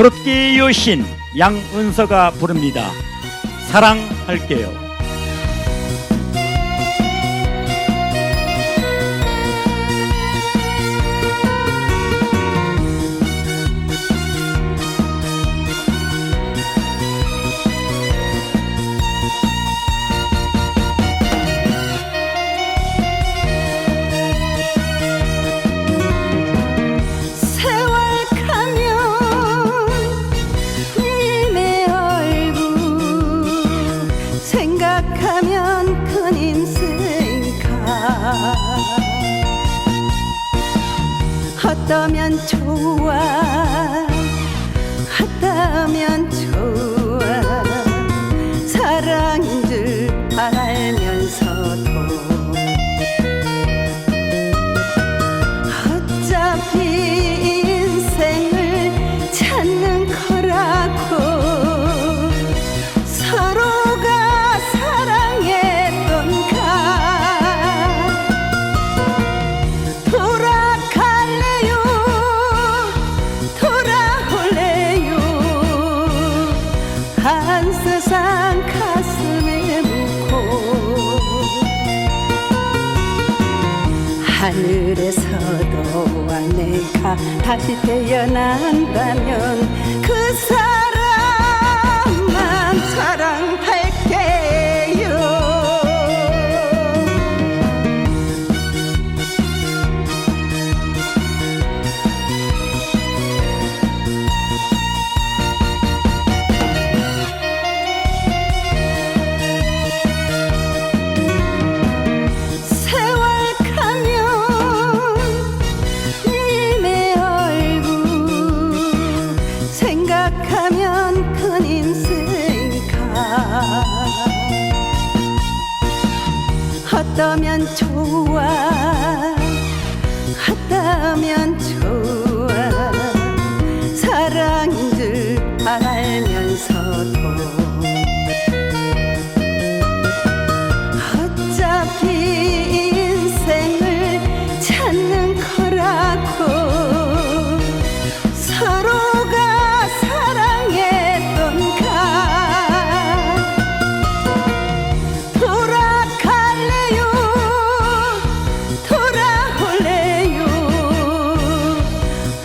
트롯기 여신 양은서가 부릅니다. 사랑할게요. 어떠면 좋아 하늘에서도 내가 다시 태어난다면 그 사람 어떠면 좋아? 어떠면 좋아? 사랑인 줄 알면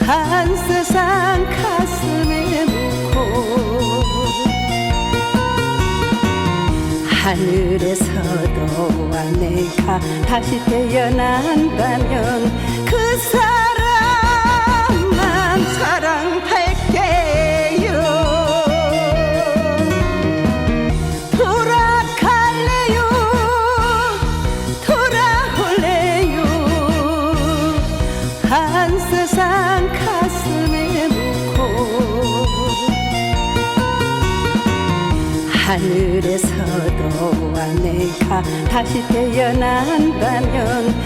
한 세상 가슴에 묻고 하늘에서도 내가 다시 태어난다면 그 사람만 사랑할게요. 돌아갈래요? 돌아올래요? 한 세상 가슴에 묻고 하늘에서도 내가 다시 태어난다면